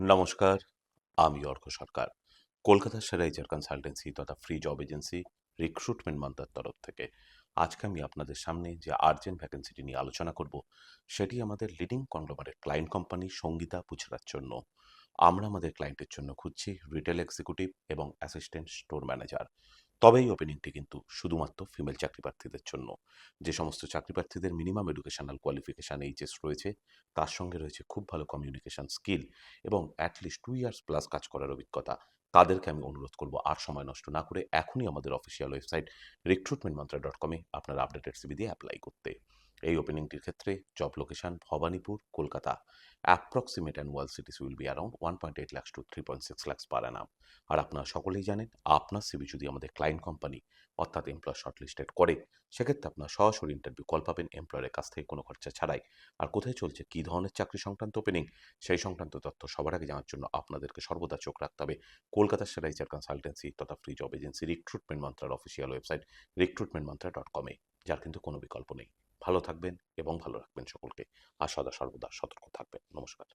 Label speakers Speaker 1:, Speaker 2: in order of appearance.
Speaker 1: নমস্কার, আমি অর্ক সরকার। কলকাতা সেরাইজার কনসালটেন্সি তথা ফ্রি জব এজেন্সি রিক্রুটমেন্ট মন্ত্রার তরফ থেকে আজকে আমি আপনাদের সামনে যে আর্জেন্ট ভ্যাকেন্সিটি নিয়ে আলোচনা করব, সেটি আমাদের লিডিং কনগ্লোমারের ক্লায়েন্ট কোম্পানি সঙ্গীতা পুছরার জন্য। আমরা আমাদের ক্লায়েন্টের জন্য খুঁজছি রিটেল এক্সিকিউটিভ এবং অ্যাসিস্ট্যান্ট স্টোর ম্যানেজার তবে এই ওপেনিংটি কিন্তু শুধুমাত্র ফিমেল চাকরি প্রার্থীদের জন্য। যে সমস্ত চাকরি প্রার্থীদের মিনিমাম এডুকেশনাল কোয়ালিফিকেশান এইচএস রয়েছে, তার সঙ্গে রয়েছে খুব ভালো কমিউনিকেশান স্কিল এবং at least two years plus কাজ করার অভিজ্ঞতা। তাদেরকে আমি অনুরোধ করব, আর সময় নষ্ট না করে এখনই আমাদের official website recruitment Mantra dot কমে আপনার আপডেটেড সিবি দিয়ে অ্যাপ্লাই করতে। এই ওপেনিংটির ক্ষেত্রে job location Bhowanipur, Kolkata. Approximate annual CTC will be around one point eight lakhs to three point six lakhs per annum আর আপনারা সকলেই জানেন, আপনার সিবি যদি আমাদের ক্লায়েন্ট কোম্পানি অর্থাৎ এমপ্লয় শর্টলিস্টেড করে, সেক্ষেত্রে আপনার সরাসরি ইন্টারভিউ কল পাবেন এমপ্লয়ের কাছ থেকে কোনো খরচা ছাড়াই। আর কোথায় চলছে, কী ধরনের চাকরি সংক্রান্ত ওপেনিং সেই সংক্রান্ত তথ্য সবার আগে জানার জন্য আপনাদেরকে সর্বদা চোখ রাখতে হবে কলকাতা সেরাইচার কনসালটেন্সি তথা free job agency recruitment মন্ত্রার official website recruitment Mantra dot কমে যার কিন্তু কোনো বিকল্প নেই। ভালো থাকবেন এবং ভালো রাখবেন সকলকে। আর সদা সর্বদা সতর্ক থাকবেন। নমস্কার।